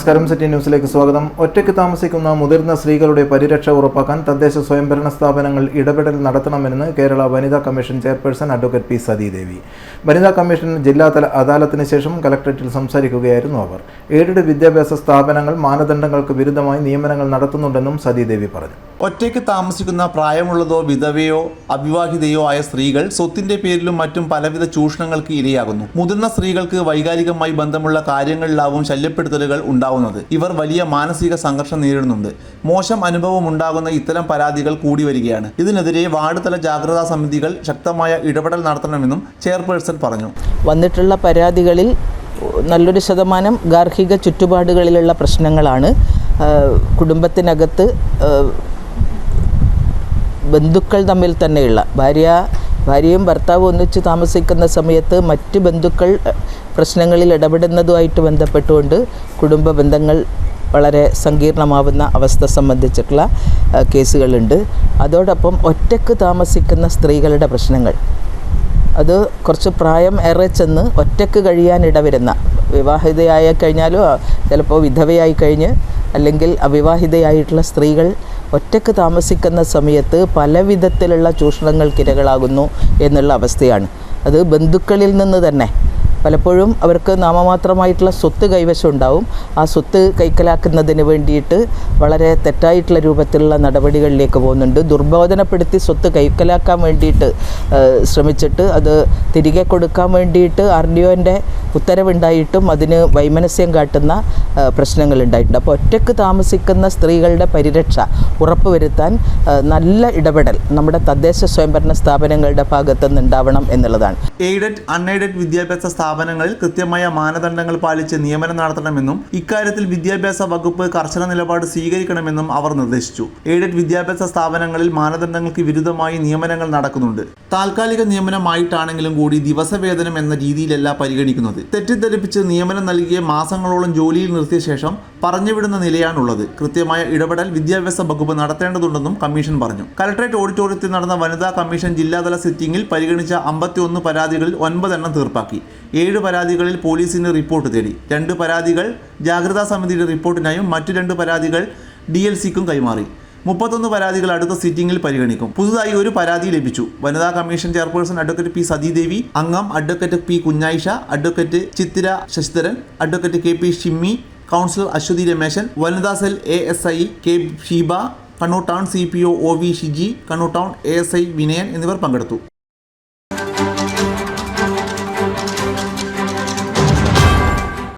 നമസ്കാരം. സിറ്റി ന്യൂസിലേക്ക് സ്വാഗതം. ഒറ്റയ്ക്ക് താമസിക്കുന്ന മുതിർന്ന സ്ത്രീകളുടെ പരിരക്ഷ ഉറപ്പാക്കാൻ തദ്ദേശ സ്വയംഭരണ സ്ഥാപനങ്ങൾ ഇടപെടൽ നടത്തണമെന്ന് കേരള വനിതാ commission chairperson advocate P Sathidevi. വനിതാ കമ്മീഷൻ ജില്ലാതല അദാലത്തിന് ശേഷം കലക്ടറേറ്റിൽ സംസാരിക്കുകയായിരുന്നു അവർ. എയ്ഡഡ് വിദ്യാഭ്യാസ സ്ഥാപനങ്ങൾ മാനദണ്ഡങ്ങൾക്ക് വിരുദ്ധമായി നിയമനങ്ങൾ നടത്തുന്നുണ്ടെന്നും സതീദേവി പറഞ്ഞു. ഒറ്റയ്ക്ക് താമസിക്കുന്ന പ്രായമുള്ളതോ വിധവയോ അവിവാഹിതയോ ആയ സ്ത്രീകൾ സ്വത്തിന്റെ പേരിലും മറ്റും പലവിധ ചൂഷണങ്ങൾക്ക് ഇരയാകുന്നു. മുതിർന്ന സ്ത്രീകൾക്ക് വൈകാരികമായി ബന്ധമുള്ള കാര്യങ്ങളിലാവും ശല്യപ്പെടുത്തലുകൾ ഉണ്ടാവുന്നത്. ഇവർ വലിയ മാനസിക സംഘർഷം നേരിടുന്നുണ്ട്. മോശം അനുഭവം ഉണ്ടാകുന്ന ഇത്തരം പരാതികൾ കൂടി വരികയാണ്. ഇതിനെതിരെ വാർഡ് തല ജാഗ്രതാ സമിതികൾ ശക്തമായ ഇടപെടൽ നടത്തണമെന്നും ചെയർപേഴ്സൺ പറഞ്ഞു. വന്നിട്ടുള്ള പരാതികളിൽ നല്ലൊരു ശതമാനം ഗാർഹിക ചുറ്റുപാടുകളിലുള്ള പ്രശ്നങ്ങളാണ്. കുടുംബത്തിനകത്ത് ബന്ധുക്കൾ തമ്മിൽ തന്നെയുള്ള. ഭാര്യ ഭാര്യയും ഭർത്താവും ഒന്നിച്ച് താമസിക്കുന്ന സമയത്ത് മറ്റ് ബന്ധുക്കൾ പ്രശ്നങ്ങളിൽ ഇടപെടുന്നതുമായിട്ട് ബന്ധപ്പെട്ടുകൊണ്ട് കുടുംബ ബന്ധങ്ങൾ വളരെ സങ്കീർണമാവുന്ന അവസ്ഥ സംബന്ധിച്ചിട്ടുള്ള കേസുകളുണ്ട്. അതോടൊപ്പം ഒറ്റയ്ക്ക് താമസിക്കുന്ന സ്ത്രീകളുടെ പ്രശ്നങ്ങൾ. അത് കുറച്ച് പ്രായം ഏറെ ചെന്ന് ഒറ്റയ്ക്ക് കഴിയാൻ ഇടവരുന്ന. വിവാഹിതയായ കഴിഞ്ഞാലോ ചിലപ്പോൾ വിധവയായി കഴിഞ്ഞ് അല്ലെങ്കിൽ അവിവാഹിതയായിട്ടുള്ള സ്ത്രീകൾ ഒറ്റയ്ക്ക് താമസിക്കുന്ന സമയത്ത് പല വിധത്തിലുള്ള ചൂഷണങ്ങൾക്കിരകളാകുന്നു എന്നുള്ള അവസ്ഥയാണ്. അത് ബന്ധുക്കളിൽ നിന്ന് തന്നെ പലപ്പോഴും അവർക്ക് നാമമാത്രമായിട്ടുള്ള സ്വത്ത് കൈവശം ഉണ്ടാവും ആ സ്വത്ത് കൈക്കലാക്കുന്നതിന് വേണ്ടിയിട്ട് വളരെ തെറ്റായിട്ടുള്ള രൂപത്തിലുള്ള നടപടികളിലേക്ക് പോകുന്നുണ്ട്. ദുർബോധനപ്പെടുത്തി സ്വത്ത് കൈക്കലാക്കാൻ വേണ്ടിയിട്ട് ശ്രമിച്ചിട്ട് അത് തിരികെ കൊടുക്കാൻ വേണ്ടിയിട്ട് ആർ ഡി ഒന്റെ ഉത്തരവുണ്ടായിട്ടും അതിന് വൈമനസ്യം കാട്ടുന്ന പ്രശ്നങ്ങൾ ഉണ്ടായിട്ടുണ്ട് അപ്പോൾ ഒറ്റയ്ക്ക് താമസിക്കുന്ന സ്ത്രീകളുടെ പരിരക്ഷ ഉറപ്പുവരുത്താൻ നല്ല ഇടപെടൽ നമ്മുടെ തദ്ദേശ സ്വയംഭരണ സ്ഥാപനങ്ങളുടെ ഭാഗത്തു നിന്നുണ്ടാവണം എന്നുള്ളതാണ്. എയ്ഡഡ് അൺഎയ്ഡഡ് വിദ്യാഭ്യാസ സ്ഥാപനങ്ങളിൽ കൃത്യമായ മാനദണ്ഡങ്ങൾ പാലിച്ച് നിയമനം നടത്തണമെന്നും ഇക്കാര്യത്തിൽ വിദ്യാഭ്യാസ വകുപ്പ് കർശന നിലപാട് സ്വീകരിക്കണമെന്നും അവർ നിർദ്ദേശിച്ചു. എയ്ഡഡ് വിദ്യാഭ്യാസ സ്ഥാപനങ്ങളിൽ മാനദണ്ഡങ്ങൾക്ക് വിരുദ്ധമായി നിയമനങ്ങൾ നടക്കുന്നുണ്ട്. താൽക്കാലിക നിയമനമായിട്ടാണെങ്കിലും കൂടി ദിവസവേതനം എന്ന രീതിയിലല്ല പരിഗണിക്കുന്നത്. തെറ്റിദ്ധരിപ്പിച്ച് നിയമനം നൽകിയ മാസങ്ങളോളം ജോലിയിൽ നിർത്തിയ ശേഷം പറഞ്ഞുവിടുന്ന നിലയാണുള്ളത്. കൃത്യമായ ഇടപെടൽ വിദ്യാഭ്യാസ വകുപ്പ് നടത്തേണ്ടതുണ്ടെന്നും കമ്മീഷൻ പറഞ്ഞു. കലക്ടറേറ്റ് ഓഡിറ്റോറിയത്തിൽ നടന്ന വനിതാ കമ്മീഷൻ ജില്ലാതല സിറ്റിംഗിൽ പരിഗണിച്ച അമ്പത്തിയൊന്ന് പരാതികളിൽ ഒൻപതെണ്ണം തീർപ്പാക്കി. ഏഴ് പരാതികളിൽ പോലീസിന് റിപ്പോർട്ട് തേടി. രണ്ട് പരാതികൾ ജാഗ്രതാ സമിതിയുടെ റിപ്പോർട്ടിനായും മറ്റു രണ്ട് പരാതികൾ ഡി എൽ സിക്കും കൈമാറി. മുപ്പത്തൊന്ന് പരാതികൾ അടുത്ത സിറ്റിംഗിൽ പരിഗണിക്കും. പുതുതായി ഒരു പരാതി ലഭിച്ചു. വനിതാ commission chairperson advocate P Sathidevi അംഗം advocate P Kunjayisha advocate Chithira Sasidharan advocate K P Shimmi councillor Aswathy Rameshan വനിതാ cell A S I K Sheeba Kannur town C P O O V Shiji Kannur town A S I Vinayan എന്നിവർ പങ്കെടുത്തു.